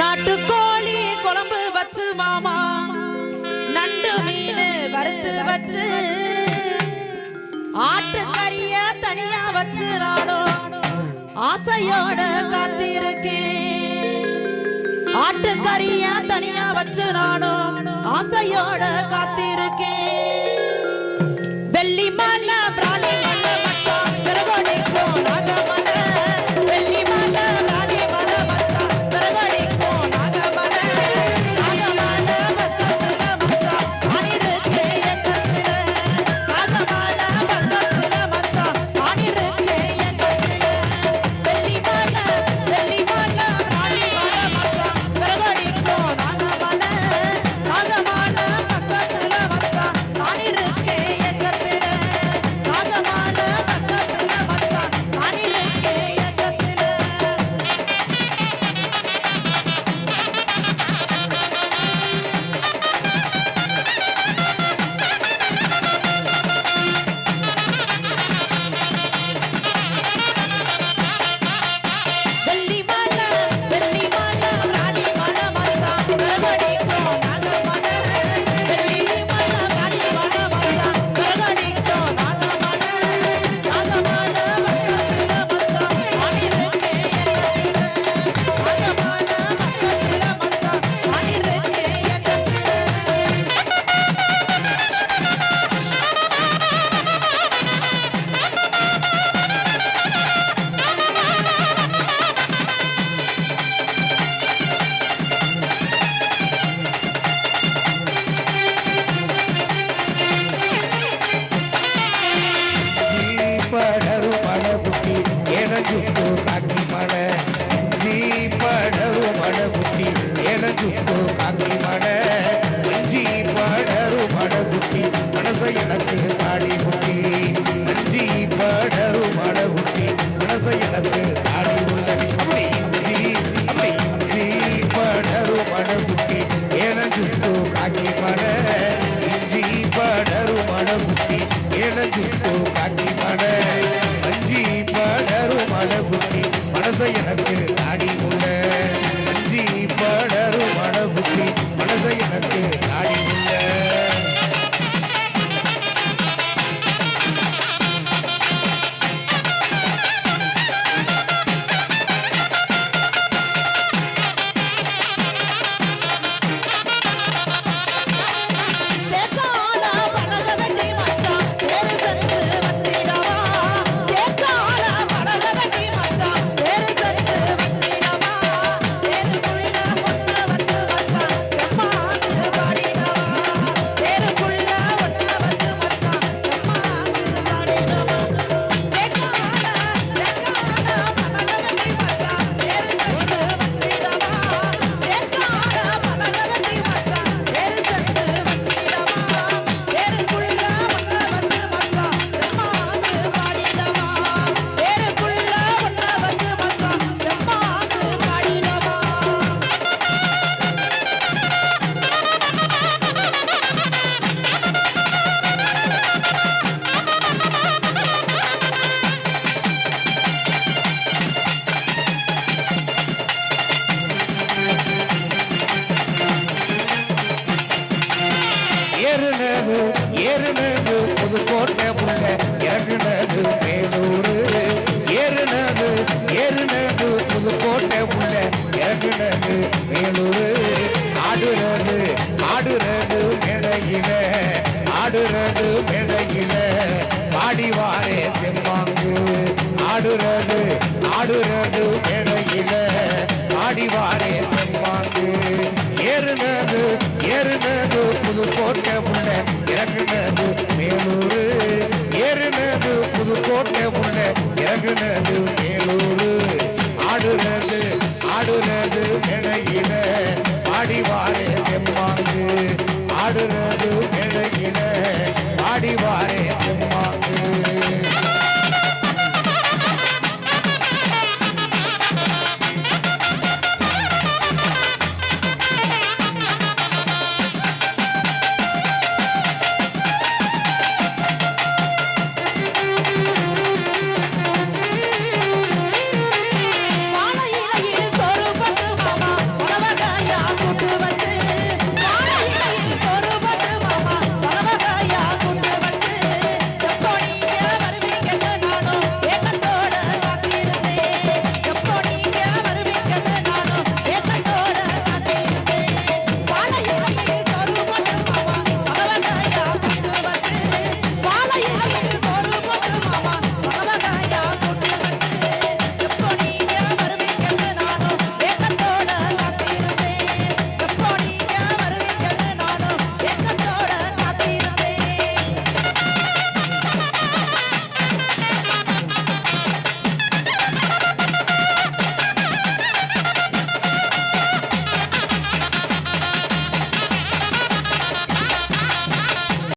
நாட்டு கோழி குழம்பு வச்சு மாமா. நண்டு மீன் வறுத்து வச்சு. ஆட்டுக்கறிய தனியா வச்சு நானும் ஆசையோட காத்திருக்கேன். ஆட்டுக்கறிய தனியா வச்சு நானும் ஆசையோட காத்திருக்கேன். வெள்ளி மாலை ஏலத்துக்கு காட்டி படை. அஞ்சி படரும் அழகுட்டி மனசை எனக்கு தாடி உள்ள அஞ்சி படரும் அழகுட்டி மனசை எனக்கு தாடி ஏறினது ஏறினது புதுக்கோட்டை உள்ள இறங்கினது மேலூரு. ஏறினது ஏறினது புதுக்கோட்டை உள்ள இறங்கினது மேலூரு. ஆடுறது ஆடுறது மேடையில ஆடுறது மேடையில. பாடிவாரே தெம்மாங்கு. ஆடுறது ஆடுறது மேடையில பாடிவாரே Gönül